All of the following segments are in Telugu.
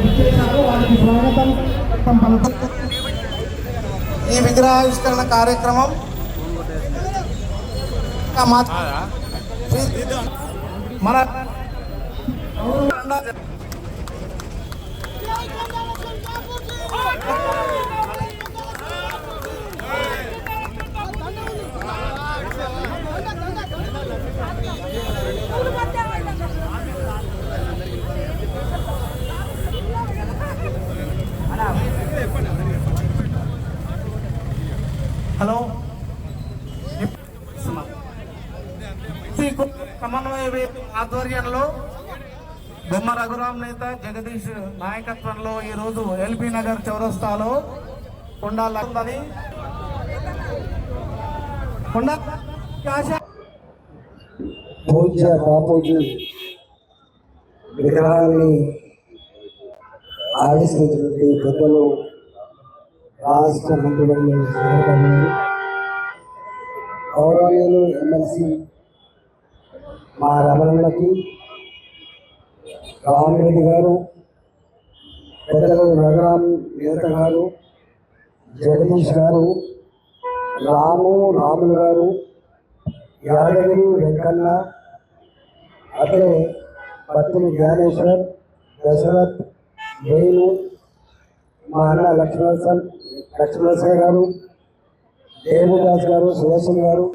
విచ్చేశారు వారికి స్వాగతం ఈ విగ్రహావిష్కరణ కార్యక్రమం మన హలో ఈ సమన్వయ ఆధ్వర్యంలో బొమ్మ రఘురాం నేత జగదీష్ నాయకత్వంలో ఈరోజు ఎల్బీ నగర్ చౌరస్తాలో ఉండాలని కొండ ఆశ పూజ్య బాపూజీ విగ్రహాన్ని ఆవిష్కరించినటువంటి పెద్దలు రాష్ట్ర మంత్రులు గౌరవనీయులు ఎమ్మెల్సీ మా రమణకి రామరెడ్డి గారు పెద్దలు రఘురామ్ నేత గారు జగదీష్ గారు రాము రాములు గారు యాదగిరి వెంకన్న అతడే పత్ని జ్ఞానేశ్వర్ దశరథ్ వేణు మా అన్న లక్ష్మణసన్ లక్ష్మణసాయి గారు దేవదాస్ గారు సుదర్శన్ గారు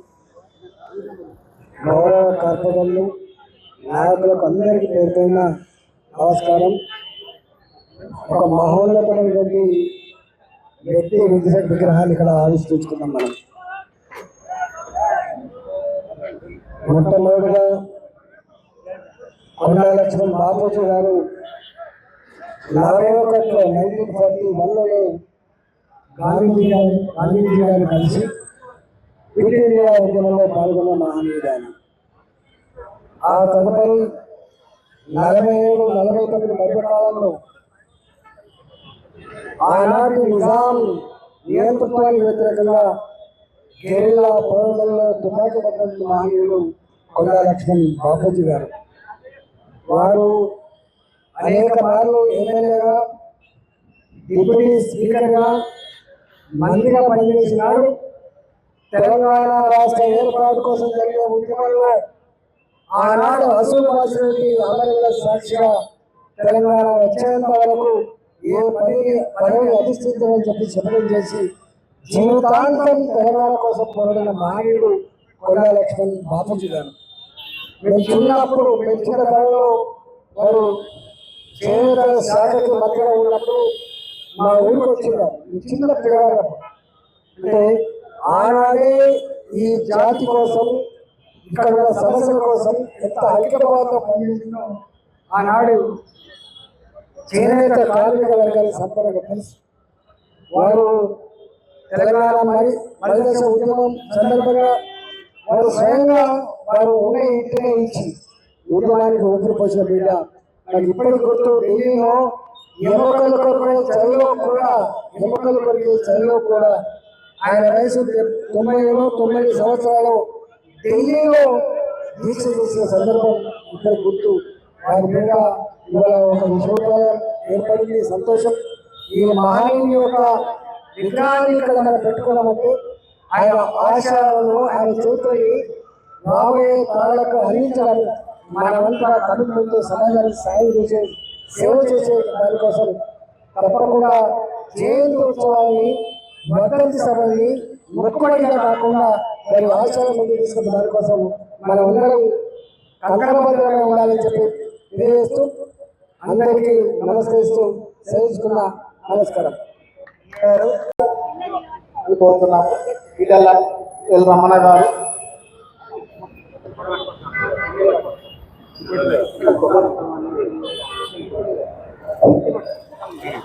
గౌరవ కార్పొరేటర్లు నాయకులకు అందరికీ పేరుపైన నమస్కారం. ఒక మహోన్నతమైనటువంటి వ్యక్తి విగ్రహ విగ్రహాన్ని ఇక్కడ ఆవిష్కరించుకున్నాం మనం. మొట్టమొదటిగా కొండా లక్ష్మణ్ బాపూజీ గారు నలభై ఒకటిలో నైన్టీన్ ఫార్టీ వన్లో గాంధీజీ గారు గాంధీజీ గారిని కలిసి క్విట్ ఉద్యమంలో పాల్గొన్న మహనీయుడు ఆయన. ఆ తదుపరి నలభై ఏడు నలభై తొమ్మిది మధ్య కాలంలో ఆనాటి నిజాం నియంతృత్వానికి వ్యతిరేకంగా కేరళ పోరాటంలో తుపాకీ పట్టిన మహనీయులు కొండా లక్ష్మణ్ బాపూజీ గారు. వారు అనేక మార్లు ఎమ్మెల్యేగా డిప్యూటీ స్పీకర్గా మంత్రిగా పనిచేసినాడు తెలంగాణ రాష్ట్ర ఏర్పాటు కోసం జరిగే ఉద్యమంలో ఆనాడు అసలు భాషలోకి అమరుల సాక్షిగా తెలంగాణ వచ్చేంత వరకు ఏ పని పదవి అధిష్ఠించమని చెప్పి శపథం చేసి జీవితాంతం తెలంగాణ కోసం పోరాడిన మహనీయుడు కొండా లక్ష్మణ్ బాపూజీ గారు. మేము చిన్నప్పుడు మేము చిన్న తరంలో వారు చేనేత శాఖకి మధ్యలో ఉన్నప్పుడు మా ఊరికి వచ్చిందారు చిన్న పిల్లగారు అంటే ఆనాడే ఈ జాతి కోసం ఇక్కడ ఉన్న సమస్యల కోసం ఎంత ఐక్యభావంతో పనిచేసిందో ఆనాడు చేనేత కార్మిక వర్గాల సంపదగా తెలుసు. వారు తెలంగాణ మరి మరిదశ ఉద్యమం సందర్భంగా వారు స్వయంగా వారు ఉన్న ఇంటినే ఇచ్చి ఉద్యమానికి వదిలిపోసిన బిడ్డ. నాకు ఇప్పటికి గుర్తు ఢిల్లీలో ఎముకల కొరకు చదువులో కూడా ఎముకల కొరకు చదువులో కూడా ఆయన వయసు తొంభైలో తొమ్మిది సంవత్సరాలు ఢిల్లీలో దీక్ష చేసిన సందర్భం ఇప్పటికి గుర్తు. ఆయన మీద ఇవాళ ఒక విశ్వవిద్యాలయం ఏర్పడింది. సంతోషం. ఈ మహనీయుని యొక్క విగ్రహాన్ని ఇక్కడ మనం పెట్టుకున్నామంటే ఆయన ఆశయాలను ఆయన చేతులని రాబోయే తరాలకు అందించడానికి మనమంతా కడుపు ముందు సమాజానికి సాయం చేసే సేవ చేసే దానికోసం తప్పకుండా జయంతి ఉత్సవాన్ని వర్ధంతి సభని మొక్కుబడిగా కాకుండా మరి రాష్ట్రాల ముందు తీసుకున్న దానికోసం మనం అందరం కంకణబద్ధంగా ఉండాలని చెప్పి తెలియజేస్తూ అందరికీ నమస్కరిస్తూ సేవించుకున్న నమస్కారం కోరుతున్నాము ఇటల్ల ఎల్ రమణ గారు